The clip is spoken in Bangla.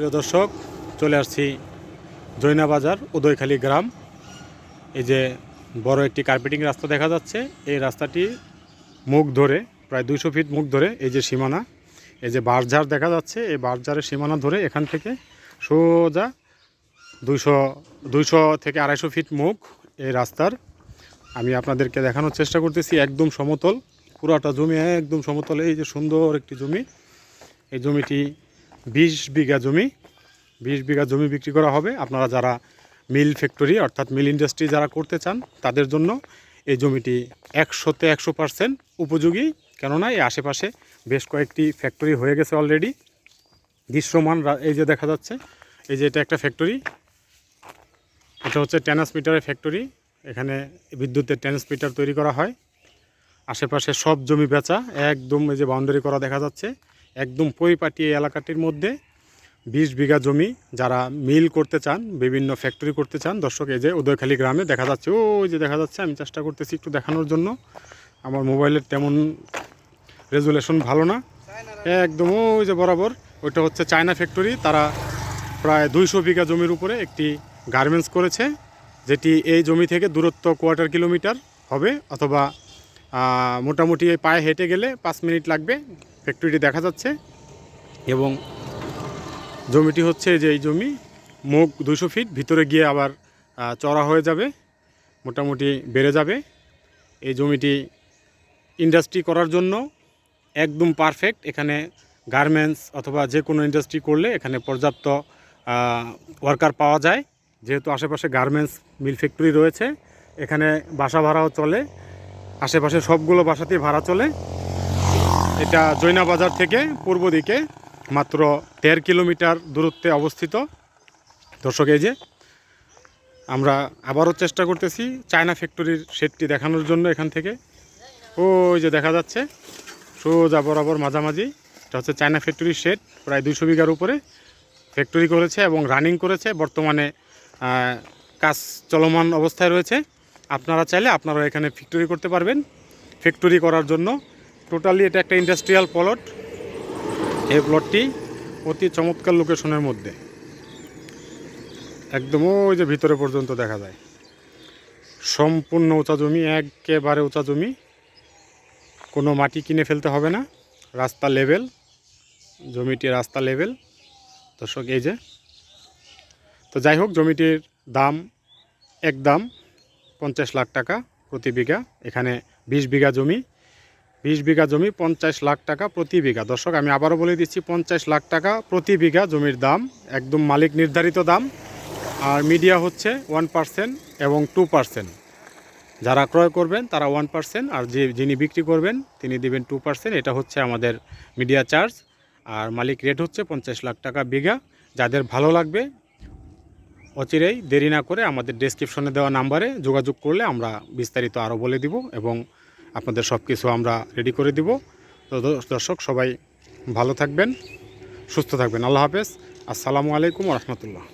প্রিয় দর্শক, চলে আসছি জৈনা বাজার, উদয়খালী গ্রাম। এই যে বড় একটি কার্পেটিং রাস্তা দেখা যাচ্ছে, এই রাস্তাটি মুখ ধরে, প্রায় দুইশো ফিট মুখ ধরে এই যে সীমানা, এই যে বাঁশঝাড় দেখা যাচ্ছে, এই বাঁশঝাড়ের সীমানা ধরে এখান থেকে সোজা দুইশো দুইশো থেকে আড়াইশো ফিট মুখ এই রাস্তার। আমি আপনাদেরকে দেখানোর চেষ্টা করতেছি, একদম সমতল, পুরোটা জমি, একদম সমতল, এই যে সুন্দর একটি জমি। এই জমিটি বিশ বিঘা জমি, বিশ বিঘা জমি বিক্রি করা হবে। আপনারা যারা মিল ফ্যাক্টরি অর্থাৎ মিল ইন্ডাস্ট্রি যারা করতে চান, তাদের জন্য এই জমিটি একশোতে একশো পার্সেন্ট উপযোগী। কেননা এই আশেপাশে বেশ কয়েকটি ফ্যাক্টরি হয়ে গেছে অলরেডি দৃশ্যমান এই যে দেখা যাচ্ছে, এই যে এটা একটা ফ্যাক্টরি। এটা হচ্ছে ট্রান্সমিটারের ফ্যাক্টরি। এখানে বিদ্যুতের ট্রান্সমিটার তৈরি করা হয়। আশেপাশে সব জমি বেচা, একদম এই যে বাউন্ডারি করা দেখা যাচ্ছে। একদম পরিপাটি এলাকাটির মধ্যে বিশ বিঘা জমি যারা মিল করতে চান, বিভিন্ন ফ্যাক্টরি করতে চান, দর্শক, এই যে উদয়খালী গ্রামে দেখা যাচ্ছে, ওই যে দেখা যাচ্ছে, আমি চেষ্টা করতেছি একটু দেখানোর জন্য। আমার মোবাইলের তেমন রেজুলেশন ভালো না। একদম ওই যে বরাবর, ওইটা হচ্ছে চায়না ফ্যাক্টরি তারা প্রায় দুইশো বিঘা জমির উপরে একটি গার্মেন্টস করেছে, যেটি এই জমি থেকে দূরত্ব কোয়ার্টার কিলোমিটার হবে, অথবা মোটামুটি পায়ে হেঁটে গেলে পাঁচ মিনিট লাগবে। ফ্যাক্টরিটি দেখা যাচ্ছে এবং জমিটি হচ্ছে যে এই জমি, মুখ দুশো ফিট ভিতরে গিয়ে আবার চড়া হয়ে যাবে, মোটামুটি বেড়ে যাবে। এই জমিটি ইন্ডাস্ট্রি করার জন্য একদম পারফেক্ট এখানে গার্মেন্টস অথবা যে কোনো ইন্ডাস্ট্রি করলে এখানে পর্যাপ্ত ওয়ার্কার পাওয়া যায়। যেহেতু আশেপাশে গার্মেন্টস মিল ফ্যাক্টরি রয়েছে, এখানে বাসা ভাড়াও চলে। আশেপাশে সবগুলো বাসাতেই ভাড়া চলে। এটা জৈনা বাজার থেকে পূর্ব দিকে, মাত্র দেড় কিলোমিটার দূরত্বে অবস্থিত। দর্শক, এই যে আমরা আবারও চেষ্টা করতেছি চায়না ফ্যাক্টরির শেডটি দেখানোর জন্য এখান থেকে। ওই যে দেখা যাচ্ছে, সোজা বরাবর মাঝামাঝি। এটা হচ্ছে চায়না ফ্যাক্টরির শেড, প্রায় দুইশো বিঘার উপরে। ফ্যাক্টরি করেছে এবং রানিং করেছে, বর্তমানে কাজ চলমান অবস্থায় রয়েছে। আপনারা চাইলে আপনারা এখানে ফ্যাক্টরি করতে পারবেন। ফ্যাক্টরি করার জন্য টোটালি এটা একটা ইন্ডাস্ট্রিয়াল প্লট এই প্লটটি অতি চমৎকার লোকেশনের মধ্যে। একদম ওই যে ভিতরে পর্যন্ত দেখা যায়। সম্পূর্ণ উঁচা জমি, একেবারে উঁচা জমি। কোনো মাটি কিনে ফেলতে হবে না। রাস্তা লেভেল জমিটি রাস্তা লেভেল দর্শক, এই যে। তো যাই হোক, জমিটির দাম এক দাম পঞ্চাশ লাখ টাকা প্রতি বিঘা। এখানে বিশ বিঘা জমি। বিশ বিঘা জমি, পঞ্চাশ লাখ টাকা প্রতি বিঘা। দর্শক, আমি আবারও বলে দিচ্ছি, পঞ্চাশ লাখ টাকা প্রতি বিঘা জমির দাম, একদম মালিক নির্ধারিত দাম। আর মিডিয়া হচ্ছে ওয়ান পার্সেন্ট এবং টু পার্সেন্ট। যারা ক্রয় করবেন, তারা ওয়ান পার্সেন্ট, আর যে, যিনি বিক্রি করবেন, তিনি দিবেন টু পার্সেন্ট। এটা হচ্ছে আমাদের মিডিয়া চার্জ। আর মালিক রেট হচ্ছে পঞ্চাশ লাখ টাকা বিঘা। যাদের ভালো লাগবে, অচিরেই দেরি না করে আমাদের ডেসক্রিপশনে দেওয়া নাম্বারে যোগাযোগ করলে আমরা বিস্তারিত আরও বলে দিব এবং আপনাদের সব কিছু আমরা রেডি করে দিব। তো দর্শক, সবাই ভালো থাকবেন, সুস্থ থাকবেন। আল্লাহ হাফেজ। আসসালামু আলাইকুম রহমতুল্লাহ।